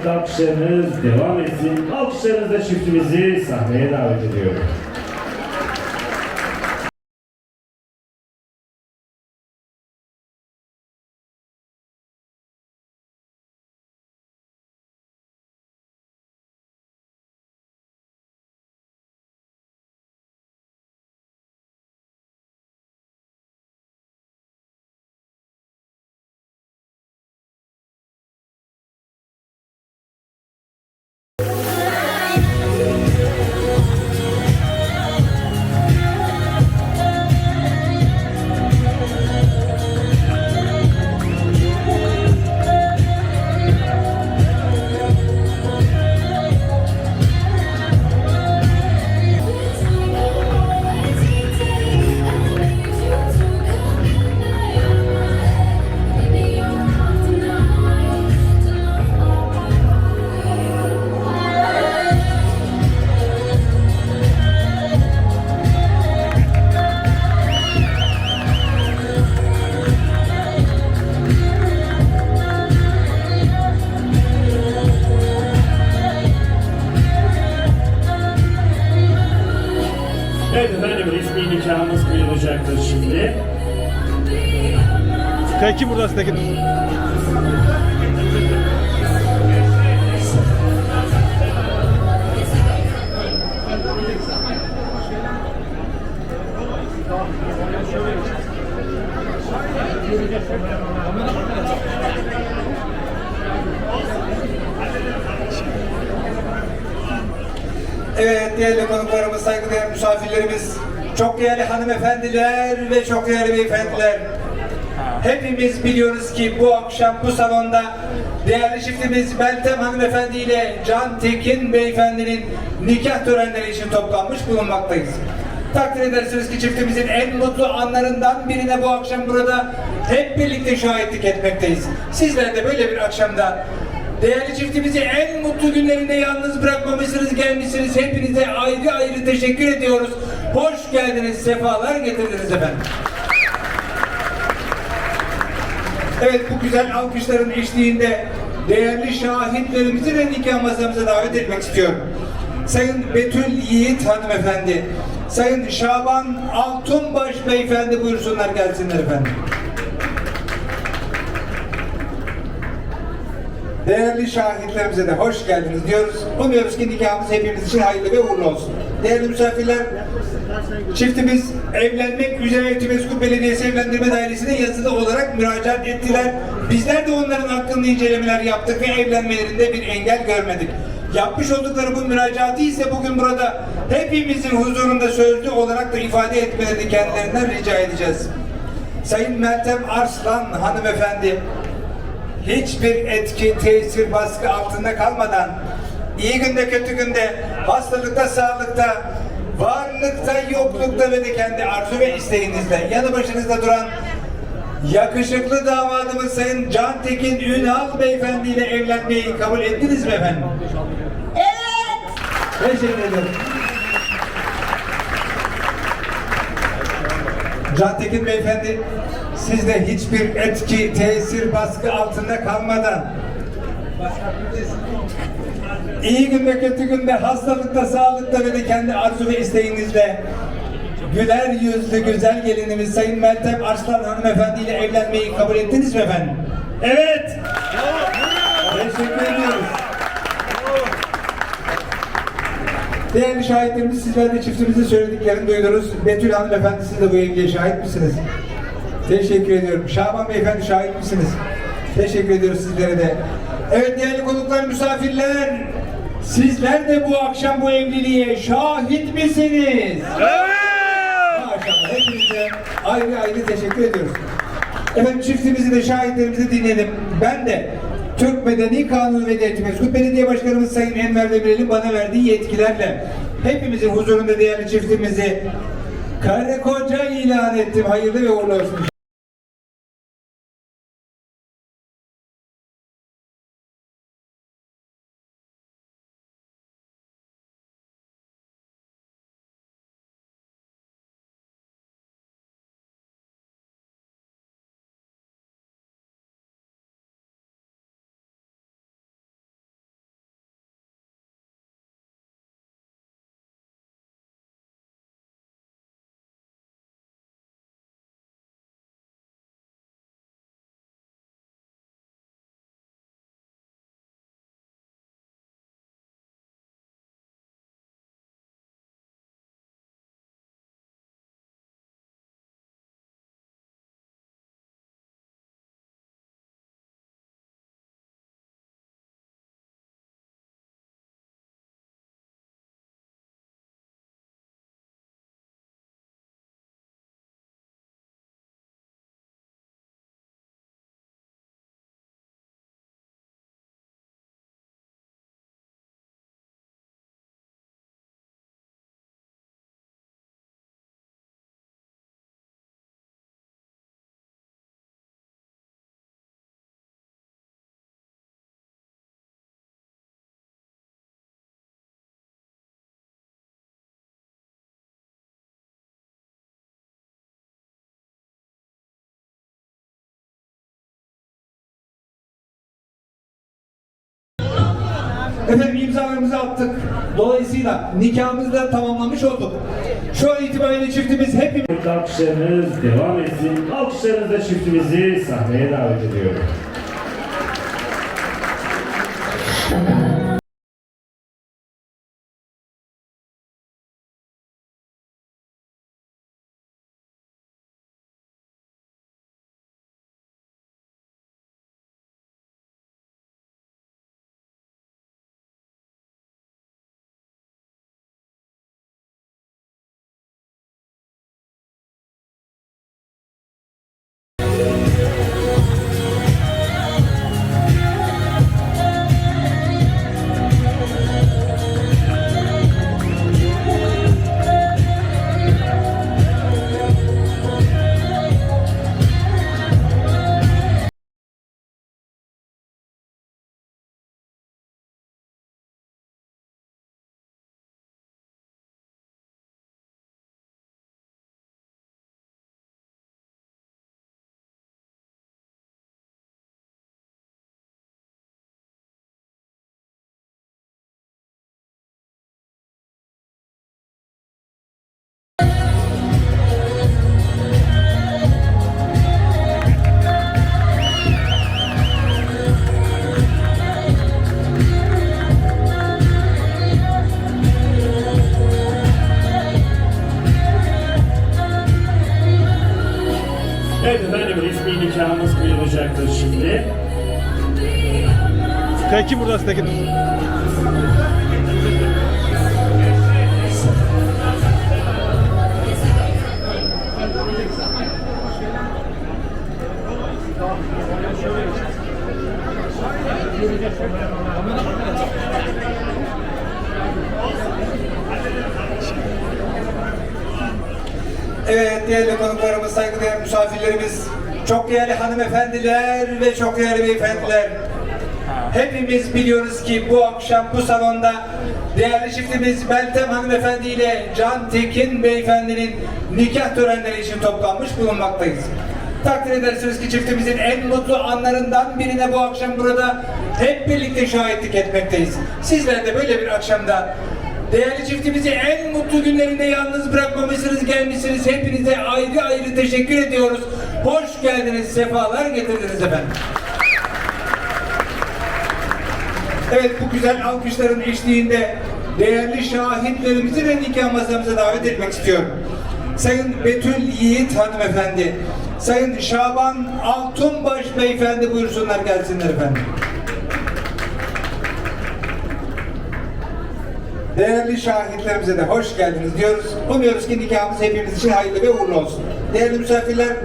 birlikte alkışlarınız devam etsin. Alkışlarınızla çiftimizi sahneye davet ediyorum. Tekin buradasın Tekin. Evet değerli konuklarımız, saygıdeğer misafirlerimiz, çok değerli hanımefendiler ve çok değerli beyefendiler. Hepimiz biliyoruz ki bu akşam bu salonda değerli çiftimiz Meltem hanımefendi ile Can Tekin beyefendinin nikah törenleri için toplanmış bulunmaktayız. Takdir edersiniz ki çiftimizin en mutlu anlarından birine bu akşam burada hep birlikte şahitlik etmekteyiz. Sizler de böyle bir akşamda Değerli çiftimizi en mutlu günlerinde yalnız bırakmamışsınız, gelmişsiniz. Hepinize ayrı ayrı teşekkür ediyoruz. Hoş geldiniz, sefalar getirdiniz efendim. Evet bu güzel alkışların eşliğinde değerli şahitlerimizi de nikah masamıza davet etmek istiyorum. Sayın Betül Yiğit hanımefendi, Sayın Şaban Altunbaş beyefendi buyursunlar gelsinler efendim. Değerli şahitlerimize de hoş geldiniz diyoruz. Umuyoruz ki nikahımız hepimiz için hayırlı ve uğurlu olsun. Değerli misafirler, çiftimiz evlenmek üzere Etimeskut Belediyesi Evlendirme Dairesi'ne yazılı olarak müracaat ettiler. Bizler de onların hakkında incelemeler yaptık ve evlenmelerinde bir engel görmedik. Yapmış oldukları bu müracaatı ise bugün burada hepimizin huzurunda sözlü olarak da ifade etmelerini kendilerinden rica edeceğiz. Sayın Meltem Arslan hanımefendi, hiçbir etki, tesir, baskı altında kalmadan iyi günde kötü günde, hastalıkta, sağlıkta, varlıkta, yoklukta ve de kendi arzu ve isteğinizle yanı başınızda duran yakışıklı damadımız Sayın Can Tekin Ünal Beyefendi ile evlenmeyi kabul ettiniz mi efendim? Evet. Teşekkür ederim. Can Tekin Beyefendi, siz de hiçbir etki, tesir, baskı altında kalmadan iyi günde, kötü günde, hastalıkta, sağlıkta ve de kendi arzu ve isteğinizle güler yüzlü güzel gelinimiz Sayın Meltem Arslan Hanımefendi ile evlenmeyi kabul ettiniz mi efendim? Evet. Teşekkür ediyoruz. Değerli şahitlerimiz sizler de çiftimizin söylediklerini duydunuz. Betül Hanımefendi siz de bu evliliğe şahit misiniz? Teşekkür ediyorum. Şaban Beyefendi şahit misiniz? Teşekkür ediyoruz sizlere de. Evet değerli konuklar, misafirler. Sizler de bu akşam bu evliliğe şahit misiniz? Maşallah hepinize ayrı ayrı teşekkür ediyoruz. Efendim çiftimizi de şahitlerimizi dinleyelim. Ben de Türk Medeni Kanunu ve Devleti Meskut Belediye Başkanımız Sayın Enver Demirel'in bana verdiği yetkilerle hepimizin huzurunda değerli çiftimizi karı koca ilan ettim. Hayırlı ve uğurlu olsun. Efendim imzalarımızı attık. Dolayısıyla nikahımızı da tamamlamış olduk. Şu an itibariyle çiftimiz hepimiz alkışlarınız devam etsin. Alkışlarınızla çiftimizi sahneye davet ediyorum. Tekin buradasın Tekin. Evet değerli konuklarımız, saygıdeğer misafirlerimiz, çok değerli hanımefendiler ve çok değerli beyefendiler. Hepimiz biliyoruz ki bu akşam bu salonda değerli çiftimiz Meltem hanımefendi ile Can Tekin beyefendinin nikah törenleri için toplanmış bulunmaktayız. Takdir edersiniz ki çiftimizin en mutlu anlarından birine bu akşam burada hep birlikte şahitlik etmekteyiz. Sizler de böyle bir akşamda Değerli çiftimizi en mutlu günlerinde yalnız bırakmamışsınız, gelmişsiniz. Hepinize ayrı ayrı teşekkür ediyoruz. Hoş geldiniz, sefalar getirdiniz efendim. Evet bu güzel alkışların eşliğinde değerli şahitlerimizi ve nikah masamıza davet etmek istiyorum. Sayın Betül Yiğit hanımefendi, Sayın Şaban Altunbaş beyefendi buyursunlar gelsinler efendim. Değerli şahitlerimize de hoş geldiniz diyoruz. Umuyoruz ki nikahımız hepimiz için hayırlı ve uğurlu olsun. Değerli misafirler,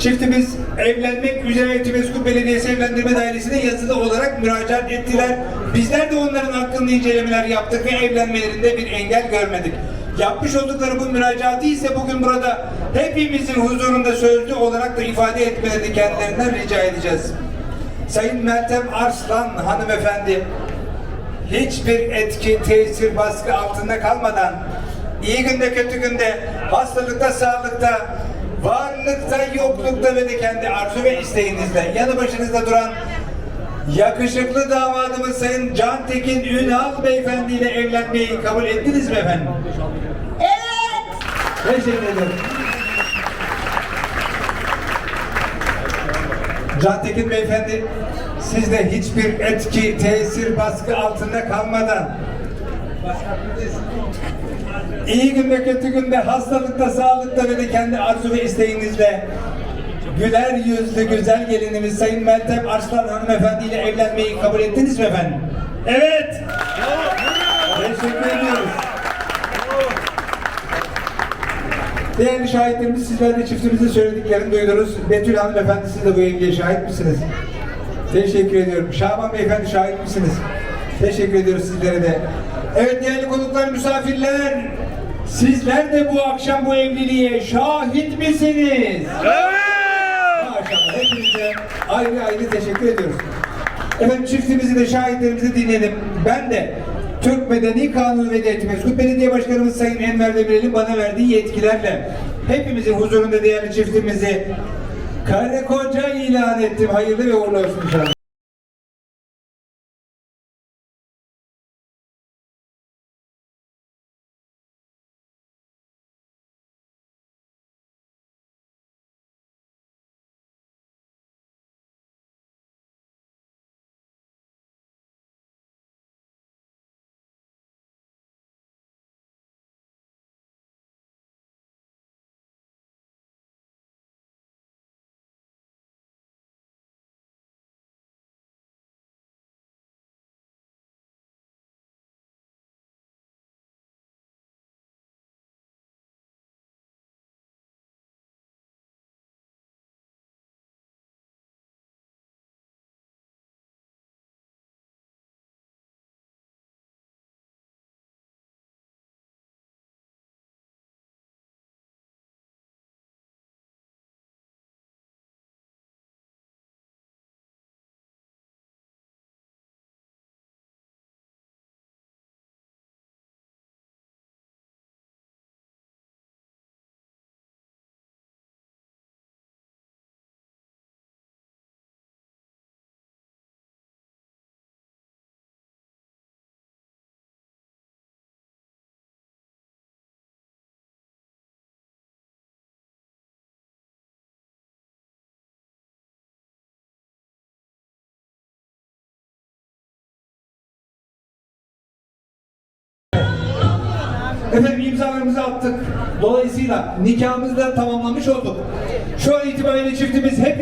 çiftimiz evlenmek üzere Etimeskut Belediyesi Evlendirme Dairesi'ne yazılı olarak müracaat ettiler. Bizler de onların hakkında incelemeler yaptık ve evlenmelerinde bir engel görmedik. Yapmış oldukları bu müracaatı ise bugün burada hepimizin huzurunda sözlü olarak da ifade etmelerini kendilerinden rica edeceğiz. Sayın Meltem Arslan hanımefendi, hiçbir etki, tesir, baskı altında kalmadan iyi günde kötü günde, hastalıkta, sağlıkta, varlıkta, yoklukta ve de kendi arzu ve isteğinizle yanı başınızda duran yakışıklı damadımız Sayın Can Tekin Ünal Beyefendi ile evlenmeyi kabul ettiniz mi efendim? Evet. Teşekkür ederim. Can Tekin Beyefendi, siz de hiçbir etki, tesir, baskı altında kalmadan iyi günde kötü günde, hastalıkta, sağlıkta ve de kendi arzu ve isteğinizle güler yüzlü güzel gelinimiz Sayın Meltem Arslan hanımefendi ile evlenmeyi kabul ettiniz mi efendim? Evet. Teşekkür ediyoruz. Değerli şahitlerimiz sizler de çiftimizin söylediklerini duydunuz. Betül hanımefendi siz de bu evliliğe şahit misiniz? Teşekkür ediyorum. Şaban beyefendi şahit misiniz? Teşekkür ediyoruz sizlere de. Evet değerli konuklar, misafirler. Sizler de bu akşam bu evliliğe şahit misiniz? Maşallah hepinize ayrı ayrı teşekkür ediyoruz. Efendim çiftimizi de şahitlerimizi dinleyelim. Ben de Türk Medeni Kanunu ve Devleti Meskut Belediye Başkanımız Sayın Enver Demirel'in bana verdiği yetkilerle hepimizin huzurunda değerli çiftimizi karı koca ilan ettim. Hayırlı ve uğurlu olsun inşallah. Efendim imzalarımızı attık. Dolayısıyla nikahımızı da tamamlamış olduk. Şu an itibariyle çiftimiz hepimiz